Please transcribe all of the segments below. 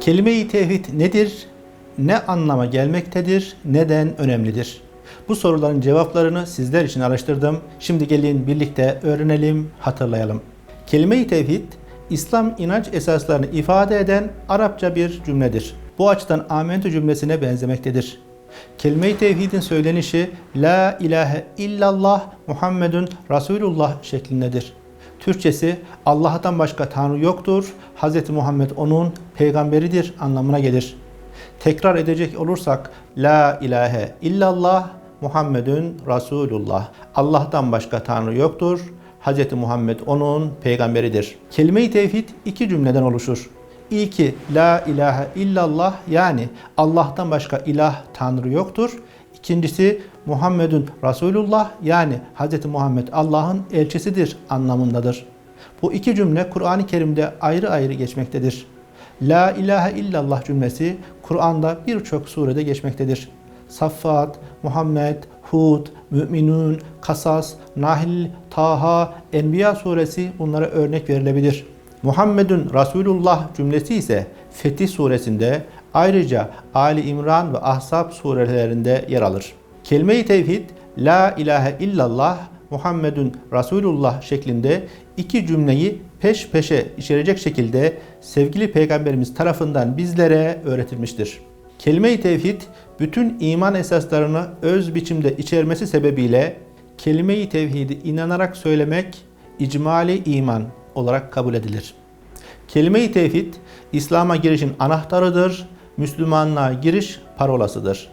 Kelime-i tevhid nedir? Ne anlama gelmektedir? Neden önemlidir? Bu soruların cevaplarını sizler için araştırdım. Şimdi gelin birlikte öğrenelim, hatırlayalım. Kelime-i tevhid, İslam inanç esaslarını ifade eden Arapça bir cümledir. Bu açıdan amentü cümlesine benzemektedir. Kelime-i tevhidin söylenişi La ilahe illallah Muhammedun Resulullah şeklindedir. Türkçesi Allah'tan başka Tanrı yoktur, Hz. Muhammed onun peygamberidir anlamına gelir. Tekrar edecek olursak La ilahe illallah Muhammedun Resulullah. Allah'tan başka Tanrı yoktur. Hz. Muhammed onun peygamberidir. Kelime-i tevhid iki cümleden oluşur. İlki La ilahe illallah yani Allah'tan başka ilah Tanrı yoktur. İkincisi Muhammedun Resulullah yani Hz. Muhammed Allah'ın elçisidir anlamındadır. Bu iki cümle Kur'an-ı Kerim'de ayrı ayrı geçmektedir. La ilahe illallah cümlesi Kur'an'da birçok surede geçmektedir. Saffat, Muhammed, Hud, Müminun, Kasas, Nahl, Taha, Enbiya suresi bunlara örnek verilebilir. Muhammedun Resulullah cümlesi ise Fetih suresinde ayrıca Ali İmran ve Ahzab surelerinde yer alır. Kelime-i tevhid La ilahe illallah Muhammedun Resulullah şeklinde iki cümleyi peş peşe içerecek şekilde sevgili peygamberimiz tarafından bizlere öğretilmiştir. Kelime-i tevhid bütün iman esaslarını öz biçimde içermesi sebebiyle kelime-i tevhidi inanarak söylemek icmali iman olarak kabul edilir. Kelime-i tevhid İslam'a girişin anahtarıdır, Müslümanlığa giriş parolasıdır.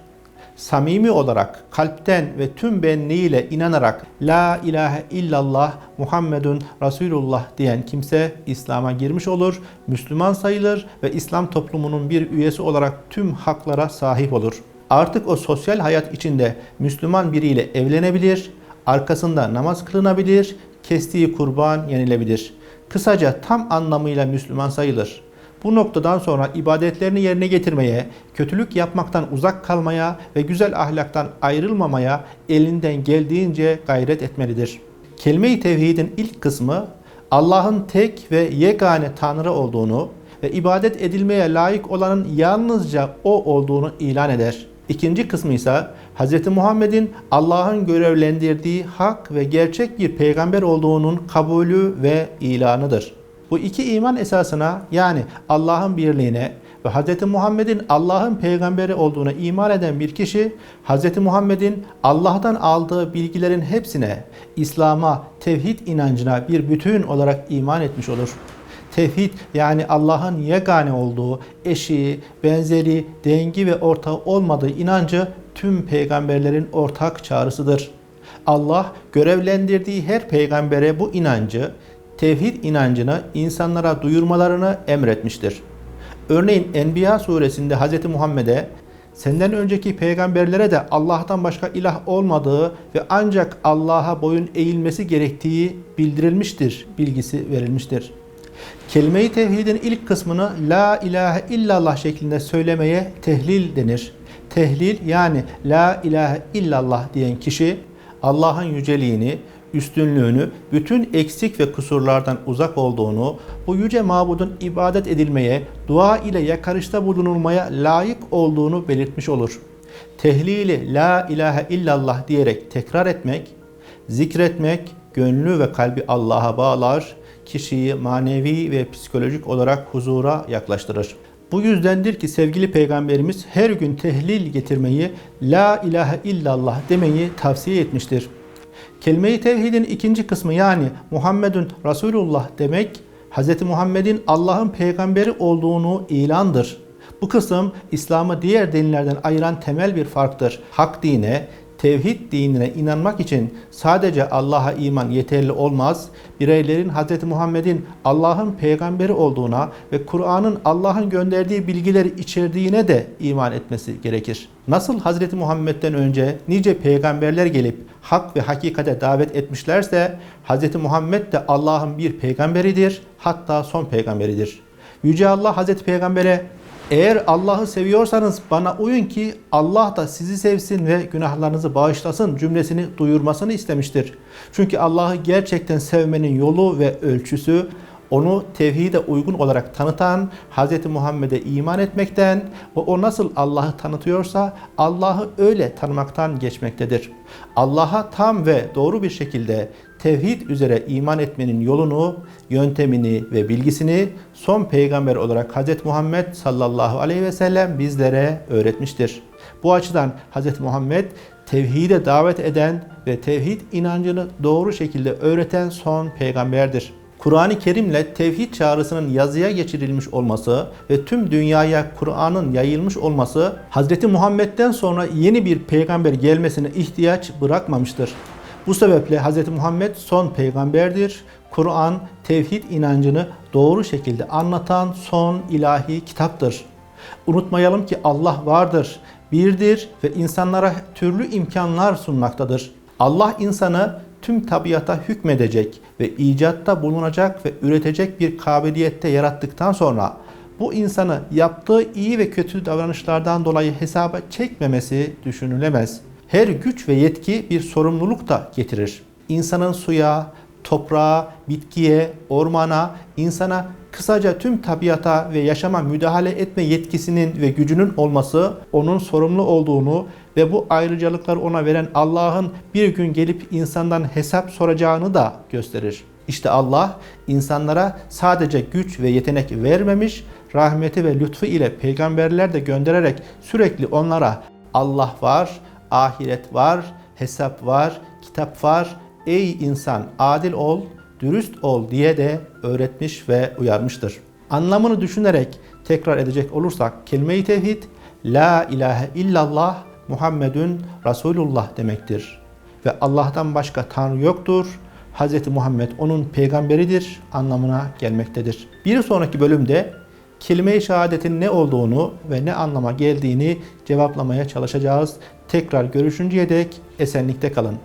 Samimi olarak kalpten ve tüm benliğiyle inanarak La ilahe illallah Muhammedun Resulullah diyen kimse İslam'a girmiş olur, Müslüman sayılır ve İslam toplumunun bir üyesi olarak tüm haklara sahip olur. Artık o sosyal hayat içinde Müslüman biriyle evlenebilir, arkasında namaz kılınabilir, kestiği kurban yenilebilir. Kısaca tam anlamıyla Müslüman sayılır. Bu noktadan sonra ibadetlerini yerine getirmeye, kötülük yapmaktan uzak kalmaya ve güzel ahlaktan ayrılmamaya elinden geldiğince gayret etmelidir. Kelime-i tevhidin ilk kısmı Allah'ın tek ve yegane Tanrı olduğunu ve ibadet edilmeye layık olanın yalnızca O olduğunu ilan eder. İkinci kısmı ise Hz. Muhammed'in Allah'ın görevlendirdiği hak ve gerçek bir peygamber olduğunun kabulü ve ilanıdır. Bu iki iman esasına yani Allah'ın birliğine ve Hz. Muhammed'in Allah'ın peygamberi olduğuna iman eden bir kişi Hz. Muhammed'in Allah'tan aldığı bilgilerin hepsine, İslam'a, tevhid inancına bir bütün olarak iman etmiş olur. Tevhid yani Allah'ın yegane olduğu, eşi, benzeri, dengi ve ortağı olmadığı inancı tüm peygamberlerin ortak çağrısıdır. Allah görevlendirdiği her peygambere bu inancı, tevhid inancını insanlara duyurmalarını emretmiştir. Örneğin Enbiya suresinde Hz. Muhammed'e senden önceki peygamberlere de Allah'tan başka ilah olmadığı ve ancak Allah'a boyun eğilmesi gerektiği bildirilmiştir, bilgisi verilmiştir. Kelime-i tevhidin ilk kısmını La ilahe illallah şeklinde söylemeye tehlil denir. Tehlil yani La ilahe illallah diyen kişi Allah'ın yüceliğini, üstünlüğünü, bütün eksik ve kusurlardan uzak olduğunu, bu yüce mabudun ibadet edilmeye, dua ile yakarışta bulunulmaya layık olduğunu belirtmiş olur. Tehlili La ilahe illallah diyerek tekrar etmek, zikretmek, gönlü ve kalbi Allah'a bağlar, kişiyi manevi ve psikolojik olarak huzura yaklaştırır. Bu yüzdendir ki sevgili peygamberimiz her gün tehlil getirmeyi, la ilahe illallah demeyi tavsiye etmiştir. Kelime-i tevhidin ikinci kısmı yani Muhammedun Resulullah demek, Hz. Muhammed'in Allah'ın peygamberi olduğunu ilandır. Bu kısım İslam'ı diğer dinlerden ayıran temel bir farktır. Hak dine, tevhid dinine inanmak için sadece Allah'a iman yeterli olmaz. Bireylerin Hz. Muhammed'in Allah'ın peygamberi olduğuna ve Kur'an'ın Allah'ın gönderdiği bilgileri içerdiğine de iman etmesi gerekir. Nasıl Hz. Muhammed'den önce nice peygamberler gelip hak ve hakikate davet etmişlerse Hz. Muhammed de Allah'ın bir peygamberidir, hatta son peygamberidir. Yüce Allah Hz. Peygamber'e eğer Allah'ı seviyorsanız bana uyun ki Allah da sizi sevsin ve günahlarınızı bağışlasın cümlesini duyurmasını istemiştir. Çünkü Allah'ı gerçekten sevmenin yolu ve ölçüsü onu tevhide uygun olarak tanıtan Hz. Muhammed'e iman etmekten ve o nasıl Allah'ı tanıtıyorsa Allah'ı öyle tanımaktan geçmektedir. Allah'a tam ve doğru bir şekilde tevhid üzere iman etmenin yolunu, yöntemini ve bilgisini son peygamber olarak Hz. Muhammed sallallahu aleyhi ve sellem bizlere öğretmiştir. Bu açıdan Hz. Muhammed tevhide davet eden ve tevhid inancını doğru şekilde öğreten son peygamberdir. Kur'an-ı Kerim'le tevhid çağrısının yazıya geçirilmiş olması ve tüm dünyaya Kur'an'ın yayılmış olması Hz. Muhammed'den sonra yeni bir peygamber gelmesine ihtiyaç bırakmamıştır. Bu sebeple Hz. Muhammed son peygamberdir. Kur'an tevhid inancını doğru şekilde anlatan son ilahi kitaptır. Unutmayalım ki Allah vardır, birdir ve insanlara türlü imkanlar sunmaktadır. Allah insanı tüm tabiata hükmedecek ve icatta bulunacak ve üretecek bir kabiliyette yarattıktan sonra bu insanı yaptığı iyi ve kötü davranışlardan dolayı hesaba çekmemesi düşünülemez. Her güç ve yetki bir sorumluluk da getirir. İnsanın suya, toprağa, bitkiye, ormana, insana kısaca tüm tabiata ve yaşama müdahale etme yetkisinin ve gücünün olması onun sorumlu olduğunu ve bu ayrıcalıkları ona veren Allah'ın bir gün gelip insandan hesap soracağını da gösterir. İşte Allah insanlara sadece güç ve yetenek vermemiş, rahmeti ve lütfu ile peygamberler de göndererek sürekli onlara Allah var, ahiret var, hesap var, kitap var, ey insan adil ol, dürüst ol diye de öğretmiş ve uyarmıştır. Anlamını düşünerek tekrar edecek olursak kelime-i tevhid La ilahe illallah Muhammedun Resulullah demektir. Ve Allah'tan başka Tanrı yoktur. Hz. Muhammed onun peygamberidir anlamına gelmektedir. Bir sonraki bölümde kelime-i şehadetin ne olduğunu ve ne anlama geldiğini cevaplamaya çalışacağız. Tekrar görüşünceye dek esenlikte kalın.